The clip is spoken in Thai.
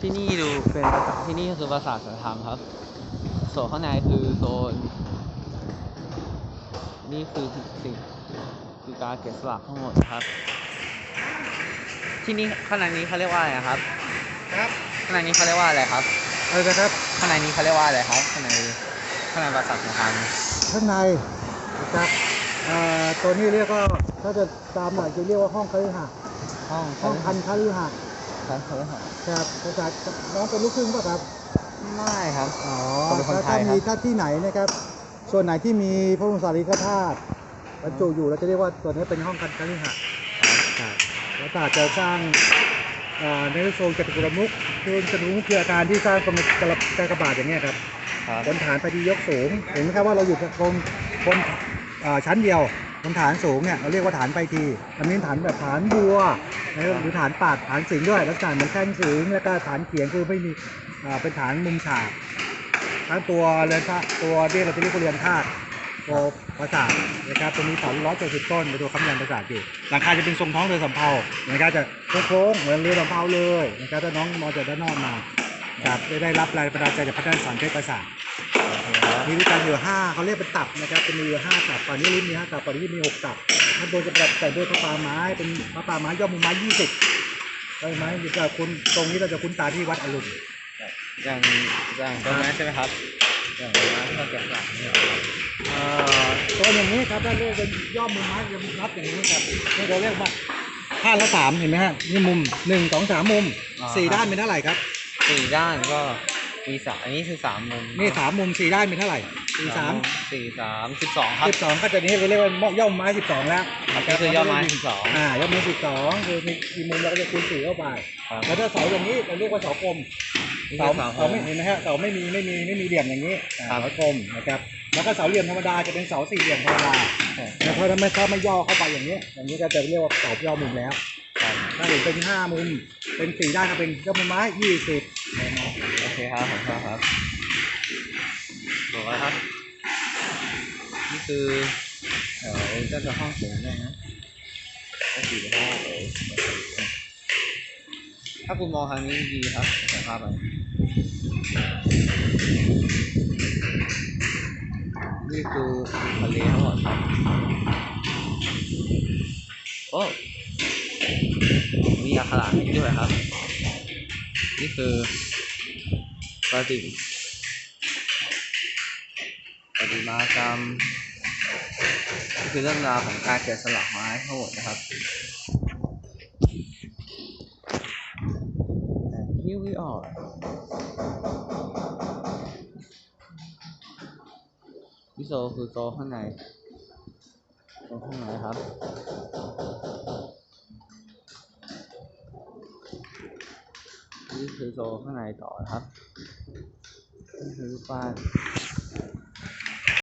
ที่นี่ดูเป็นปราสาทที่นี่คือปราสาทสันธรรมครับโซนข้างในคือโซน นี่คือสิ่งคือการเก็บสลักทั้งหมดนะครับ ที่นี่ข้างในนี้เขาเรียกว่าอะไรนะครับ ครับข้างในนี้เขาเรียกว่าอะไรครับอะไรนะครับข้างในนี้เขาเรียกว่าอะไรครับข้างในข้างในปราสาทสันธรรมข้างในนะครับอ่าตัวนี้เรียกว่าถ้าจะตามหน่อยจะเรียกว่าห้องคฤหาสน์ห้องห้องพันคฤหาสน์ชั้นเขาเรียกว่า ครับภาษาน้องเป็นลูกครึ่งป่ะครับ ไม่ครับ อ๋อผมเป็นคนถ้าไทถ้ายครับ มีถ้าที่ไหนนะครับ ส่วนไหนที่มีพระบรมสารีริกธาตุบรรจุอยู่เราจะเรียกว่าส่วนนี้เป็นห้องกันคฤหาสน์ครับแล้วก็อาจจะสร้างอ่าในโซนจตุรมุขคือจตุรมุขคืออาคารที่สร้างกรมกระกากบาทอย่างเงี้ยครับครับบนฐานปฏิยกสูง เห็นไหมครับว่าเราอยู่บนบนเอ่อชั้นเดียวบนฐานสูงเนี่ยเราเรียกว่าฐานไปทีอันนี้ฐานแบบฐานบัว นะครับหรือฐานปาดฐานสิงห์ด้วยลักษณะเหมือนแท่นสิงห์แล้วก็ฐานเขียงคือไม่มีเอ่อเป็นฐานมุมฉากทั้งตัวเรือนธาตุตัวเรียกเราจะเรียกว่าเรือนธาตุตัวปราสาทนะครับตัวนี้เสาร้อยเจ็ดสิบต้นเป็นตัวคำยันปราสาทอยู่หลังคาจะเป็นทรงท้องเรือสำเภานะครับจะโค้งๆเหมือนเรือสำเภาเลยนะครับถ้าน้องมองจากด้านนอกมาครับจะได้รับแรงบันดาลใจจากพระด้านสันเทพปราสาท มีด้วยกันอยู่ห้าเขาเรียกเป็นตับนะครับเป็นมีอยู่ห้าตับตอนนี้ลิ้นมีห้าตับตอนนี้มีหกตับถ้าโดยจะแบบแต่ด้วยพระปาไม้เป็นพระปาไม้ยอดมุมไม้ยี่สิบใช่ไหมนี่ก็คุณตรงนี้เราจะคุ้นตาที่วัดอรุณอย่างอย่างตรงนั้นใช่ไหมครับอย่างตรงนั้นที่เราเก็บสลักเนี่ยครับเอ่อตัวอย่างนี้ครับถ้าเรียกเป็นยอดมุมไม้จะรับอย่างนี้ครับนี่เราเรียกว่าข้างละสามเห็นไหมฮะนี่มุมหนึ่งสองสามมุมสี่ด้านเป็นเท่าไหร่ครับสี่ด้านก็ มีสามอันนี้คือสามมุมนี่สามมุมสี่ด้านเป็นเท่าไหร่สี่สามสี่สามสิบสองครับสิบสองก็จะนี้เราเรียกว่ายอดมุมไม้สิบสองแล้วครับนี่คือยอดไม้สิบสองอ่ายอดมุมสิบสองคือมีกี่มุมเราก็จะคูณสี่เข้าไปครับแล้วถ้าเสาอย่างนี้เราเรียกว่าเสากลมนี่เสาคือเสาเสาไม่เห็นนะฮะเสาไม่มีไม่มีไม่มีเหลี่ยมอย่างนี้อ่าครับเสากลมนะครับแล้วก็เสาเหลี่ยมธรรมดาจะเป็นเสาสี่เหลี่ยมธรรมดาแล้วถ้าไม่ถ้าไม่ย่อเข้าไปอย่างนี้ อย่างนี้ก็จะเรียกว่าเสาย่อมุมแล้วครับถ้าเห็นเป็นห้ามุมเป็นสี่ด้านก็เป็นยอดมุมไม้ยี่สิบโอเคครับผมชอบครับถูกแล้วครับ นี่คือเดี๋ยวก็จะห้องสูงด้วยนะก็สี่ห้องเอ๋ยถ้าคุณมองทางนี้ดีครับเห็นภาพไหมนี่คือทะเลทั้งหมดครับโอ้มีอักขระนี้ด้วยครับ นี่คือ ประติประติมากรรมคือเรื่องราวของการแกะสลักไม้ทั้งหมดนะครับ And here we are ที่โซคือโซข้างในโซข้างในครับนี่คือโซข้างในต่อครับ นี่คือรูปปั้น